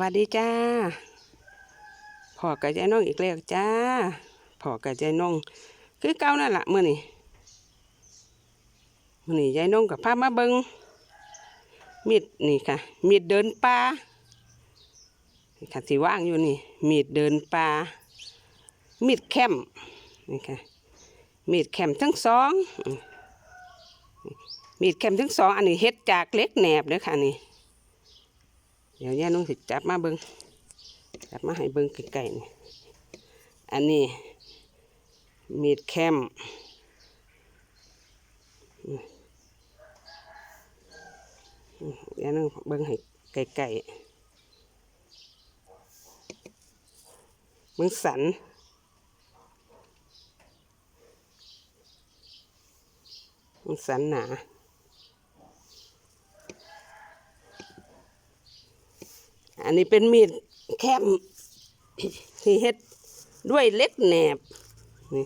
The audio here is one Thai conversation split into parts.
วัสดีจ้าพ่อกับยายน้องอีกแล้วจ้าพ่อกับยายน้องคือเก่านั่นแหละมื่อนี้มื่อนี้ยายน้องกับพามาเบิงมีดนี่ค่ะ มีดเดินป่านี่ค่ะที่ว่างอยู่นี่ มีดเดินป่ามีดแคมนี่ค่ะมีดแคมทั้งสองมีดแคมทั้งสอง อันนี้เฮ็ดจากเล็กแหนบเด้อค่ะนี่ เดี๋ยวย่าน้องสิจับมาเบิงจับมาให้เบิงไกลๆนี่อันนี้มีดแคมแย่าน้องเบิงให้ไกลๆเบิงสันเบิงสันหนา อันนี้เป็นมีดแคมที่เฮ็ดด้วยเล็กแหนบนี่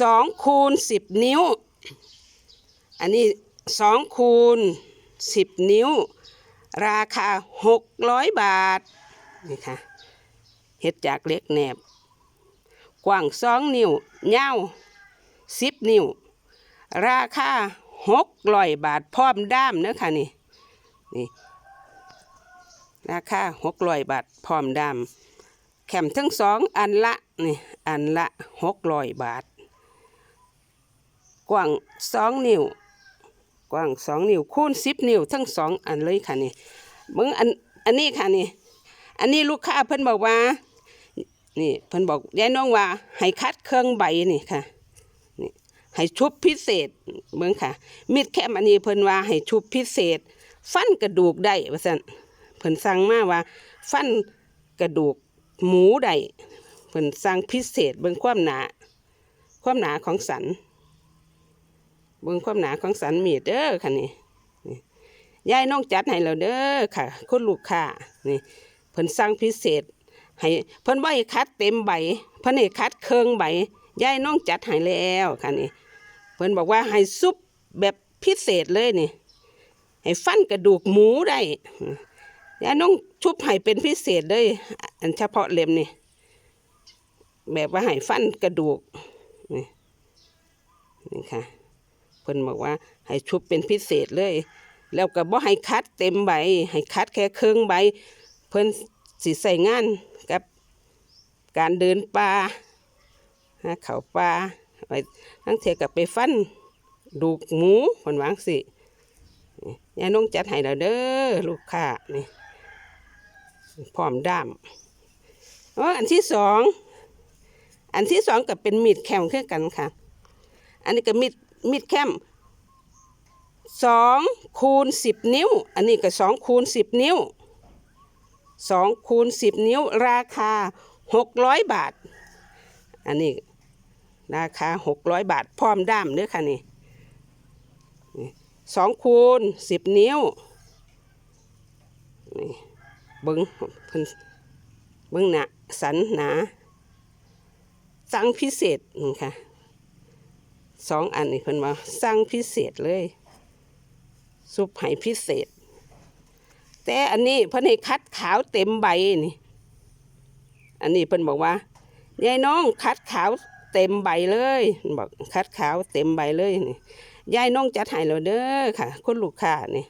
สองคูณสิบนิ้ว อันนี้สองคูณสิบนิ้ว ราคาหกร้อยบาทนี่ค่ะเฮ็ดจากเล็กแหนบ กว้างสองนิ้วยาวสิบนิ้ว ราคาหกร้อยบาทพร้อมด้ามเนอะค่ะนี่นี่ ราคาหกร้อยบาทพร้อมดำแคมทั้งสองอันละนี่อันละหกร้อยบาท กว้างสองนิ้ว กว้างสองนิ้วคูณสิบนิ้วทั้งสองอันเลยค่ะนี่มึงอันอันนี้ค่ะนี่อันนี้ลูกค้าเพิ่นบอกว่านี่เพิ่นบอกยายน้องว่าให้คัดเครื่องใบนี่ค่ะนี่ให้ชุบพิเศษเบิ่งค่ะมิดแคมอันนี้เพิ่นว่าให้ชุบพิเศษ ฟันกระดูกได้ว่าซั่น เพิ่นสั่งมาว่า ฟันกระดูกหมูได้เพิ่นสั่งพิเศษเบิ่งความหนา ความหนาของสันเบิ่งความหนาของสันมีดเด้อค่ะนี่ยายน้องจัดให้เราเด้อค่ะคุณลูกค้านี่เพิ่นสั่งพิเศษให้เพิ่นว่าให้คัดเต็มใบเพิ่นให้คัดเครื่องใบยายน้องจัดให้แล้วค่ะนี่เพิ่นบอกว่าให้ซุปแบบพิเศษเลยนี่ให้ฟันกระดูกหมูได้ ยายน้องชุบให้เป็นพิเศษเลยอันเฉพาะเล็มนี่แบบว่าให้ฟันกระดูกนี่นี่ค่ะเพิ่นบอกว่าให้ชุบเป็นพิเศษเลย แล้วก็บ่ให้คัดเต็มใบ ให้คัดแค่ครึ่งใบ เพิ่นสิใส่งานกับการเดินป่าหาเขาป่าไปทั้งเทียกับไปฟันดูกหมูเพิ่นวางสิยายน้องจัดให้เราเด้อลูกค้านี่ พร้อมด้ามอ๋ออันที่สอง อันที่สองก็เป็นมีดแคมเคือกันค่ะ อันนี้ก็มีดมีดแคมสองคูณสิบนิ้ว อันนี้ก็สองคูณสิบนิ้วสองคูณสิบนิ้ว ราคาหกร้อยบาท อันนี้ราคาหกร้อยบาท พร้อมด้ามเด้อค่ะนี่สองคูณสิบนิ้วนี่ เบิ้งเพิ่นเบิ้งหนาสันหนาสั่งพิเศษนี่ค่ะสองอันนี้เพิ่นว่าสั่งพิเศษเลย ซุปไห้พิเศษ แต่อันนี้เพิ่นให้คัดขาวเต็มใบนี่ อันนี้เพิ่นบอกว่ายายน้องคัดขาวเต็มใบเลยบอกคัดขาวเต็มใบเลยนี่ยายน้องจัดให้เราเด้อค่ะคุณลูกค้านี่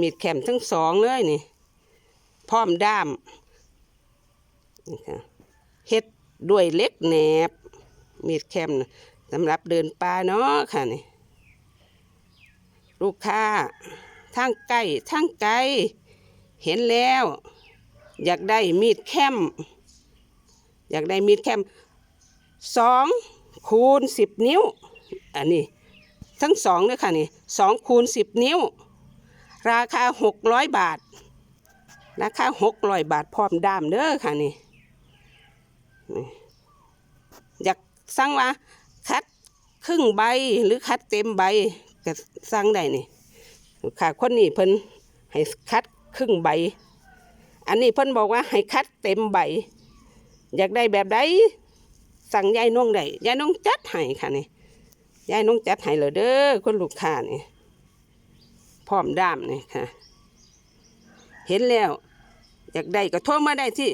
มีดแคมทั้งสองเลยนี่ พร้อมด้ามเฮ็ดด้วยเล็กแหนบ มีดแคมสำหรับเดินป่าเนาะค่ะนี่ ลูกค้าทั้งใกล้ทั้งไกล เห็นแล้ว อยากได้มีดแคมอยากได้มีดแคมสองคูณสิบนิ้ว อันนี้ ทั้งสองเลยค่ะนี่สองคูณสิบนิ้ว ราคาหกร้อยบาทราคาหกร้อยบาทพร้อมด้ามเด้อค่ะนี่อยากสั่งว่าคัดครึ่งใบหรือคัดเต็มใบก็สั่งได้นี่ค้าคนนี้เพิ่นให้คัดครึ่งใบ อันนี้เพิ่นบอกว่าให้คัดเต็มใบ อยากได้แบบใดสั่งยายน้องได้ยายน้องจัดให้ค่ะนี่ยายน้องจัดให้เลยเด้อคนลูกค้านี่ พร้อมด้ามนี่ค่ะ เห็นแล้ว อยากได้ก็โทรมาได้ที่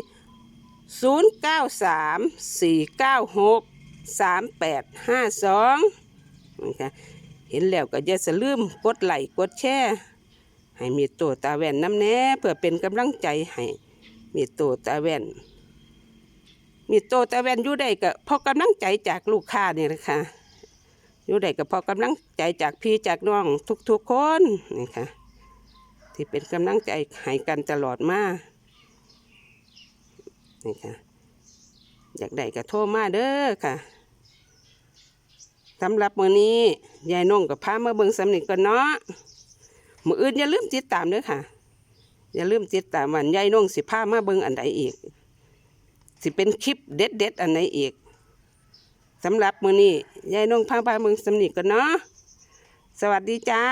0 9 3 4 9 6 3 8 5 2นะคะเห็นแล้วก็อย่าสลืมกดไลค์กดแชร์ให้มีตัวตาแว่นน้ำแน่เพื่อเป็นกำลังใจให้มีตัวตาแว่น มีตัวตาแว่นอยู่ได้ก็เพราะกำลังใจจากลูกค้านี่แหละค่ะ อยู่ได้ก็เพราะกำลังใจจากพี่จากน้องทุกๆคนนี่ค่ะ ที่เป็นกำลังใจให้กันตลอดมานี่ค่ะ อยากได้ก็โทรมาเด้อค่ะสำหรับมื้อนี้ยายน้องกับพามาเบิ่งสำนึกกันเนาะมื้ออื่นอย่าลืมติดตามเด้อค่ะ อย่าลืมติดตามวันยายน้องสิพามาเบิ่งอันใดอีก สิเป็นคลิปเด็ดๆอันไหนอีก สำหรับมือนี้ยายนุ่งพาไปเมืองสำนึกกันเนาะสวัสดีจ้า